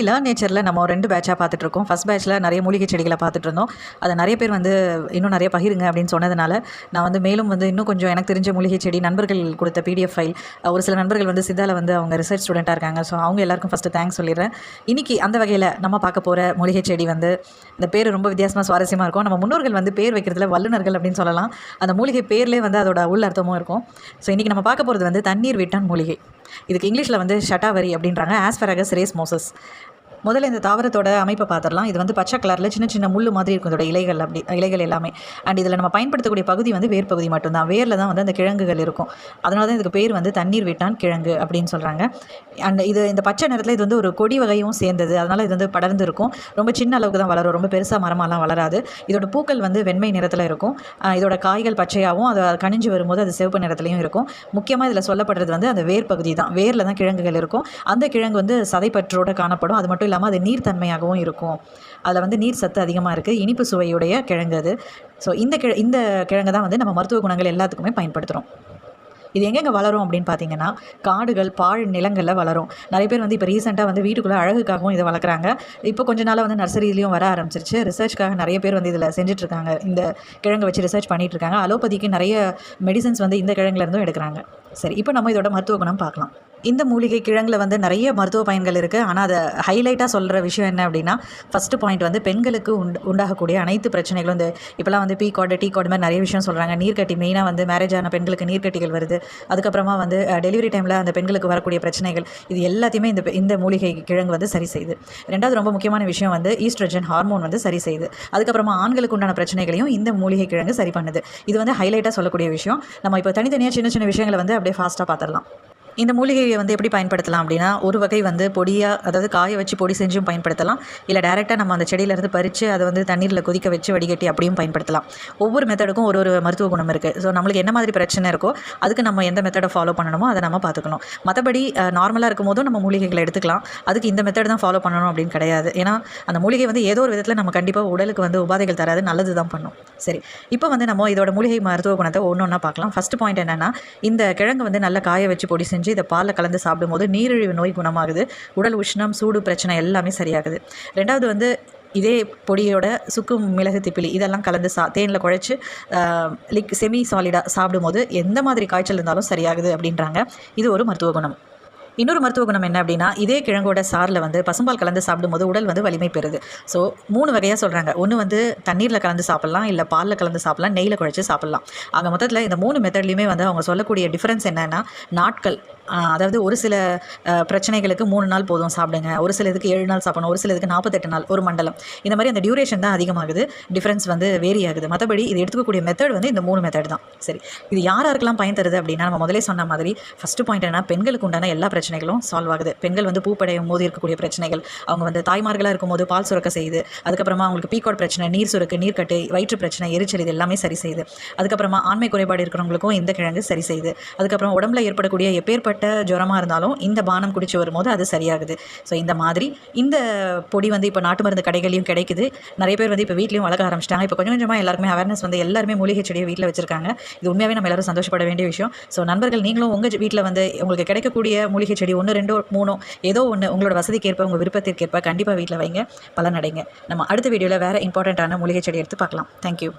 Learn நேச்சரில் நம்ம ரெண்டு பேட்சாக பார்த்துட்டு இருக்கோம் ஃபஸ்ட் பேட்ச்சில் நிறைய மூலிகை செடிகளை பார்த்துட்டு இருந்தோம் அதை நிறைய பேர் வந்து இன்னும் நிறைய பகிருங்க அப்படின்னு சொன்னதுனால நான் வந்து மேலும் வந்து இன்னும் கொஞ்சம் எனக்கு தெரிஞ்ச மூலிகை செடி நண்பர்கள் கொடுத்த பிடிஎஃப் ஃபைல் ஒரு சில நண்பர்கள் வந்து சித்தாவில் வந்து அவங்க ரிசர்ச் ஸ்டூடெண்ட்டாக இருக்காங்க. ஸோ அவங்க எல்லாருக்கும் ஃபஸ்ட்டு தேங்க்ஸ் சொல்லிடுறேன். இன்றைக்கி அந்த வகையில் நம்ம பார்க்க போகிற மூலிகை செடி வந்து இந்த பேர் ரொம்ப வித்தியாசமாக சுவாரஸ்யமாக இருக்கும். நம்ம முன்னோர்கள் வந்து பேர் வைக்கிறதுல வல்லுநர்கள் அப்படின்னு சொல்லலாம். அந்த மூலிகை பேர்லேயே வந்து அதோட உள்ள அர்த்தமும் இருக்கும். ஸோ இன்றைக்கி நம்ம பார்க்க போகிறது வந்து தண்ணீர் விட்டான் மூலிகை. இதுக்கு இங்கிலீஷில் வந்து ஷட்டாவரி அப்படின்றாங்க. ஆஸ்பரகஸ் ரேஸ் மோசஸ் முதல்ல இந்த தாவரத்தோட அமைப்பை பார்த்துடலாம். இது வந்து பச்சை கலரில் சின்ன சின்ன முள் மாதிரி இருக்கும் இதோட இலைகள் அப்படி இலைகள் எல்லாமே. அண்ட் இதில் நம்ம பயன்படுத்தக்கூடிய பகுதி வந்து வேர் பகுதி மட்டும்தான். வேரில் தான் வந்து அந்த கிழங்குகள் இருக்கும். அதனால தான் இதுக்கு பேர் வந்து தண்ணீர் விட்டான் கிழங்கு அப்படின்னு சொல்கிறாங்க அண்ட் இது இந்த பச்சை நிறத்தில் இது வந்து ஒரு கொடி வகையும் சேர்ந்தது. அதனால் இது வந்து படர்ந்து இருக்கும். ரொம்ப சின்ன அளவுக்கு தான் வளரும். ரொம்ப பெருசாக மரமாலாம் வளராது. இதோட பூக்கள் வந்து வெண்மை நிறத்தில் இருக்கும். இதோட காய்கள் பச்சையாகவும் அது கனிஞ்சு வரும்போது அது சிவப்பு நிறத்துலையும் இருக்கும். முக்கியமாக இதில் சொல்லப்படுறது வந்து அந்த வேர் பகுதி தான். வேரில் தான் கிழங்குகள் இருக்கும். அந்த கிழங்கு வந்து சதைப்பற்றோடு காணப்படும். அது மட்டும் இல்லாமல் அது நீர்த்தன்மையாகவும் இருக்கும். அதில் வந்து நீர் சத்து அதிகமாக இருக்குது இனிப்பு சுவையுடைய கிழங்கு அது. ஸோ இந்த கிழ இந்த கிழங்கு தான் வந்து நம்ம மருத்துவ குணங்கள் எல்லாத்துக்குமே பயன்படுத்துகிறோம் இது எங்கெங்கே வளரும் அப்படின்னு பார்த்தீங்கன்னா காடுகள் பாழ் நிலங்களில் வளரும். நிறைய பேர் வந்து இப்போ ரீசெண்டாக வந்து வீட்டுக்குள்ளே அழகுக்காகவும் இதை வளர்க்குறாங்க. இப்போ கொஞ்ச நாளாக வந்து நர்சரியிலையும் வர ஆரம்பிச்சிருச்சு. ரிசர்ச்க்காக நிறைய பேர் வந்து இதில் செஞ்சிட்ருக்காங்க. இந்த கிழங்கை வச்சு ரிசர்ச் பண்ணிகிட்ருக்காங்க இருக்காங்க அலோபதிக்கு நிறைய மெடிசன்ஸ் வந்து இந்த கிழங்குலேருந்தும் எடுக்கிறாங்க. சரி இப்போ நம்ம இதோட மருத்துவ குணம் பார்க்கலாம் இந்த மூலிகை கிழங்குல வந்து நிறைய மருத்துவ பயன்கள் இருக்குது ஆனால் அதை ஹைலைட்டாக சொல்கிற விஷயம் என்ன அப்படின்னா ஃபஸ்ட்டு பாயிண்ட் வந்து பெண்களுக்கு உண்டு உண்டாகக்கூடிய அனைத்து பிரச்சனைகளும் இந்த இப்போலாம் வந்து பீ கார்டு டீ கார்டு மாதிரி நிறைய விஷயம் சொல்கிறாங்க நீர்க்கட்டி மெயினாக வந்து மேரேஜ் ஆன பெண்களுக்கு நீர்க்கட்டிகள் வருது. அதுக்கப்புறமா வந்து டெலிவரி டைமில் அந்த பெண்களுக்கு வரக்கூடிய பிரச்சனைகள் இது எல்லாத்தையுமே இந்த இந்த மூலிகை கிழங்கு வந்து சரி செய்யுது. ரெண்டாவது ரொம்ப முக்கியமான விஷயம் வந்து ஈஸ்ட்ரஜன் ஹார்மோன் வந்து சரி செய்யுது. அதுக்கப்புறமா ஆண்களுக்கு உண்டான பிரச்சனைகளையும் இந்த மூலிகை கிழங்கு சரி பண்ணுது. இது வந்து ஹைலைட்டாக சொல்லக்கூடிய விஷயம். நம்ம இப்போ தனித்தனியாக சின்ன சின்ன விஷயங்களை வந்து அப்படியே ஃபாஸ்ட்டாக பார்த்துடலாம் இந்த மூலிகையை வந்து எப்படி பயன்படுத்தலாம் அப்படின்னா ஒரு வகை வந்து பொடியாக அதாவது காய வச்சு பொடி செஞ்சும் பயன்படுத்தலாம். இல்லை டேரெக்டாக நம்ம அந்த செடியிலேருந்து பறித்து அதை வந்து தண்ணீரில் கொதிக்க வச்சு வடிகட்டி அப்படியும் பயன்படுத்தலாம். ஒவ்வொரு மெத்தடுக்கும் ஒரு ஒரு மருத்துவ குணம் இருக்குது ஸோ நம்மளுக்கு என்ன மாதிரி பிரச்சனை இருக்கோ அதுக்கு நம்ம எந்த மெத்தடை ஃபாலோ பண்ணணுமோ அதை நம்ம பார்த்துக்கணும். மற்றபடி நார்மலாக இருக்கும் போதும் நம்ம மூலிகைகளை எடுத்துக்கலாம். அதுக்கு இந்த மெத்தட் தான் ஃபாலோ பண்ணணும் அப்படின்னு கிடையாது. ஏன்னா அந்த மூலிகை வந்து ஏதோ ஒரு விதத்தில் நம்ம கண்டிப்பாக உடலுக்கு வந்து உபாதைகள் தராது நல்லது தான் பண்ணும். சரி. இப்போ வந்து நம்ம இதோட மூலிகை மருத்துவ குணத்தை ஒன்று ஒன்றா பார்க்கலாம். ஃபஸ்ட் பாயிண்ட் என்னென்னா இந்த கிழங்கு வந்து நல்லா காய வச்சு பொடி செஞ்சு இதை பாலில் கலந்து சாப்பிடும்போது நீரிழிவு நோய் குணமாகுது உடல் உஷ்ணம் சூடு பிரச்சனை எல்லாமே சரியாகுது. ரெண்டாவது வந்து இதே பொடியோட சுக்கு மிளகு திப்பிலி இதெல்லாம் கலந்து சா தேனில் குழைச்சி லிக் செமி சாலிடாக சாப்பிடும்போது எந்த மாதிரி காய்ச்சல் இருந்தாலும் சரியாகுது அப்படின்றாங்க. இது ஒரு மருத்துவ குணம். இன்னொரு மருத்துவ குணம் என்ன அப்படின்னா இதே கிழங்கோட சாரில் வந்து பசும்பால் கலந்து சாப்பிடும்போது உடல் வந்து வலிமை பெறுது. ஸோ மூணு வகையாக சொல்கிறாங்க ஒன்று வந்து தண்ணீரில் கலந்து சாப்பிட்லாம் இல்லை பாலில் கலந்து சாப்பிட்லாம் நெய்யில் குழைச்சி சாப்பிட்லாம். ஆக மொத்தத்தில் இந்த மூணு மெத்தட்லையுமே வந்து அவங்க சொல்லக்கூடிய டிஃப்ரென்ஸ் என்னென்னா நாட்கள் அதாவது ஒரு சில பிரச்சனைகளுக்கு மூணு நாள் போதும் சாப்பிடுங்க. ஒரு சில இதுக்கு ஏழு நாள் சாப்பிடணும் ஒரு சில இதுக்கு நாற்பத்தெட்டு நாள் ஒரு மண்டலம். இந்த மாதிரி அந்த டியூரேஷன் தான் அதிகமாகுது. டிஃப்ரென்ஸ் வந்து வேரி ஆகுது மற்றபடி இது எடுத்துக்கக்கூடிய மெத்தட் வந்து இந்த மூணு மெத்தட் தான். சரி. இது யார் யாருக்கெல்லாம் பயன் தருது அப்படின்னா நம்ம முதலே சொன்ன மாதிரி ஃபஸ்ட்டு பாயிண்ட் என்ன பெண்களுக்கு உண்டான எல்லா பிரச்சனைகளும் சால்வ் ஆகுது. பெண்கள் வந்து பூப்படையும் போது இருக்கக்கூடிய பிரச்சனைகள் அவங்க வந்து தாய்மார்களாக இருக்கும்போது பால் சுரக்க செய்யுது. அதுக்கப்புறமா அவங்களுக்கு பீக்கோட் பிரச்சனை நீர் சுரக்கு நீர்க்கட்டு வயிற்று பிரச்சனை எரிச்சல் இது எல்லாமே சரி செய்யுது. அதுக்கப்புறமா ஆண்மை குறைபாடு இருக்கிறவங்களுக்கும் இந்த கிழங்கு சரி செய்யுது. அதுக்கப்புறம் உடம்புல ஏற்படக்கூடிய எப்பேற்பட்ட ஜுரமாக இருந்தாலும் இந்த பானம் குடிச்சு வரும்போது அது சரியாகுது. ஸோ இந்த மாதிரி இந்த பொடி வந்து இப்போ நாட்டு மருந்து கடைகளையும் கிடைக்குது. நிறைய பேர் வந்து இப்போ வீட்லையும் வளர்க்க ஆரம்பிச்சிட்டாங்க. இப்போ கொஞ்சம் கொஞ்சமாக எல்லாருமே அவேர்னஸ் வந்து எல்லாருமே மூலிகை செடியை வீட்டில் வச்சிருக்காங்க. இது உண்மையாகவே நம்ம எல்லாரும் சந்தோஷப்பட வேண்டிய விஷயம். ஸோ நண்பர்கள் நீங்களும் உங்கள் வீட்டில் வந்து உங்களுக்கு கிடைக்கக்கூடிய மூலிகை மூலிகை செடி ஒன்று ரெண்டோ மூணோ ஏதோ ஒன்று உங்களோட வசதிக்கேற்ப உங்கள் விருப்பத்திற்கேற்ப கண்டிப்பாக வீட்டில் வைங்க பலனடைங்க நம்ம அடுத்த வீடியோவில் வேறு இம்பார்ட்டண்ட்டான மூலிகை செடி எடுத்து பார்க்கலாம். தேங்க்யூ